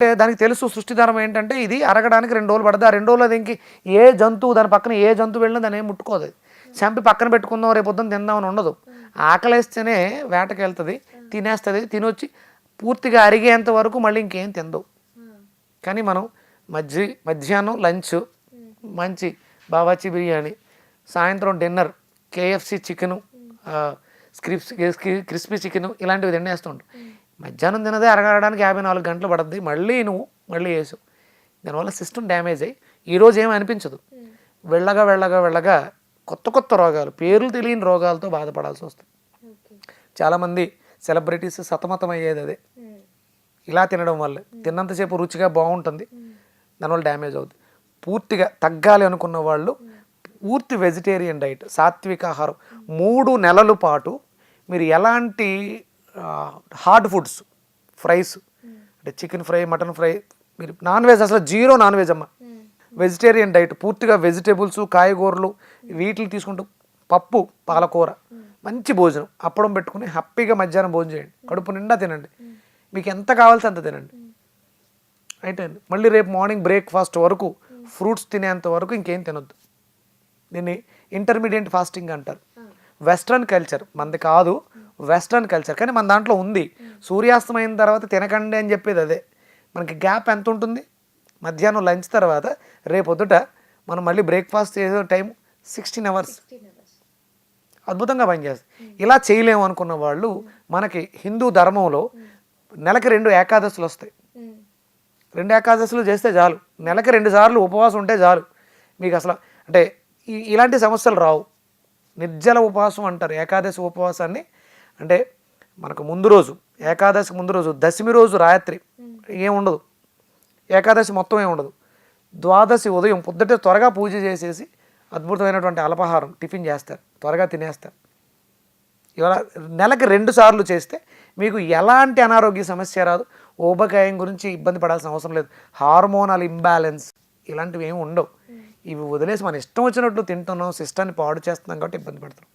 అంటే దానికి తెలుసు సృష్టిధర్మం ఏంటంటే ఇది అరగడానికి రెండు రోజులు పడుతుంది. ఆ రెండు రోజులు దీనికి ఏ జంతువు దాని పక్కన ఏ జంతువు వెళ్ళినా దాని ఏం ముట్టుకోదు. చంపి పక్కన పెట్టుకుందాం రేపు పొద్దున్న తిందామని ఉండదు. ఆకలేస్తేనే వేటకి వెళ్తుంది తినేస్తుంది తినొచ్చి పూర్తిగా అరిగేంత వరకు మళ్ళీ ఇంకేం తిందవు కానీ మనం మధ్య మధ్యాహ్నం లంచ్ మంచి బావాచి బిర్యానీ సాయంత్రం dinner KFC chicken strips crispy chicken ఇలాంటివి తినేస్తుంటాం మధ్యాహ్నం తినదే అరగడానికి యాభై నాలుగు గంటలు పడుతుంది మళ్ళీ నువ్వు మళ్ళీ వేసావు దానివల్ల సిస్టమ్ డ్యామేజ్ అయ్యి ఈరోజు ఏమీ అనిపించదు. వెళ్ళగా వెళ్ళగా వెళ్ళగా కొత్త కొత్త రోగాలు పేర్లు తెలియని రోగాలతో బాధపడాల్సి వస్తుంది. చాలామంది సెలబ్రిటీస్ సతమతం అయ్యేది అదే. ఇలా తినడం వల్ల తిన్నంతసేపు రుచిగా బాగుంటుంది. దానివల్ల డ్యామేజ్ అవుతుంది పూర్తిగా తగ్గాలి అనుకున్న వాళ్ళు పూర్తి వెజిటేరియన్ డైట్ సాత్విక ఆహారం మూడు నెలల పాటు మీరు ఎలాంటి హార్డ్ ఫుడ్స్ ఫ్రైస్ అంటే చికెన్ ఫ్రై మటన్ ఫ్రై మీరు నాన్ వెజ్ అసలు జీరో నాన్ వెజ్ అమ్మ. వెజిటేరియన్ డైట్ పూర్తిగా వెజిటేబుల్స్ కాయగూరలు వీటిని తీసుకుంటూ పప్పు పాలకూర మంచి భోజనం అప్పడం పెట్టుకుని హ్యాపీగా మధ్యాహ్నం భోజనం చేయండి. కడుపు నిండా తినండి. మీకు ఎంత కావాల్సి అంత తినండి. అయితే అండి మళ్ళీ రేపు మార్నింగ్ బ్రేక్ఫాస్ట్ వరకు ఫ్రూట్స్ తినేంత వరకు ఇంకేం తినొద్దు. దీన్ని ఇంటర్మీడియట్ ఫాస్టింగ్ అంటారు. వెస్ట్రన్ కల్చర్ మనది కాదు. Western culture. కానీ మన దాంట్లో ఉంది. సూర్యాస్తమైన తర్వాత తినకండి అని చెప్పేది అదే. మనకి గ్యాప్ ఎంత ఉంటుంది? మధ్యాహ్నం లంచ్ తర్వాత రేపొద్దుట మనం మళ్ళీ బ్రేక్ఫాస్ట్ చేసే టైం సిక్స్టీన్ అవర్స్. అద్భుతంగా పనిచేస్తుంది. ఇలా చేయలేము అనుకున్న వాళ్ళు మనకి హిందూ ధర్మంలో నెలకి రెండు ఏకాదశులు వస్తాయి. రెండు ఏకాదశులు చేస్తే చాలు. నెలకి రెండు సార్లు ఉపవాసం ఉంటే చాలు. మీకు అసలు అంటే ఇలాంటి సమస్యలు రావు. నిర్జల ఉపవాసం అంటారు. ఏకాదశి ఉపవాసాన్ని అంటే మనకు ముందు రోజు ఏకాదశి ముందు రోజు దశమి రోజు రాత్రి ఏం ఉండదు. ఏకాదశి మొత్తం ఏముండదు ఉండదు. ద్వాదశి ఉదయం పొద్దుటే త్వరగా పూజ చేసేసి అద్భుతమైనటువంటి అల్పాహారం టిఫిన్ చేస్తారు. త్వరగా తినేస్తారు. ఇవాళ నెలకి రెండు సార్లు చేస్తే మీకు ఎలాంటి అనారోగ్య సమస్య రాదు. ఊబకాయం గురించి ఇబ్బంది పడాల్సిన అవసరం లేదు. హార్మోనల్ ఇంబ్యాలెన్స్ ఇలాంటివి ఏమి ఉండవు. ఇవి వదిలేసి మన ఇష్టం వచ్చినట్టు తింటున్నాం సిస్టాన్ని పాడు చేస్తున్నాం కాబట్టి ఇబ్బంది పడుతున్నాం.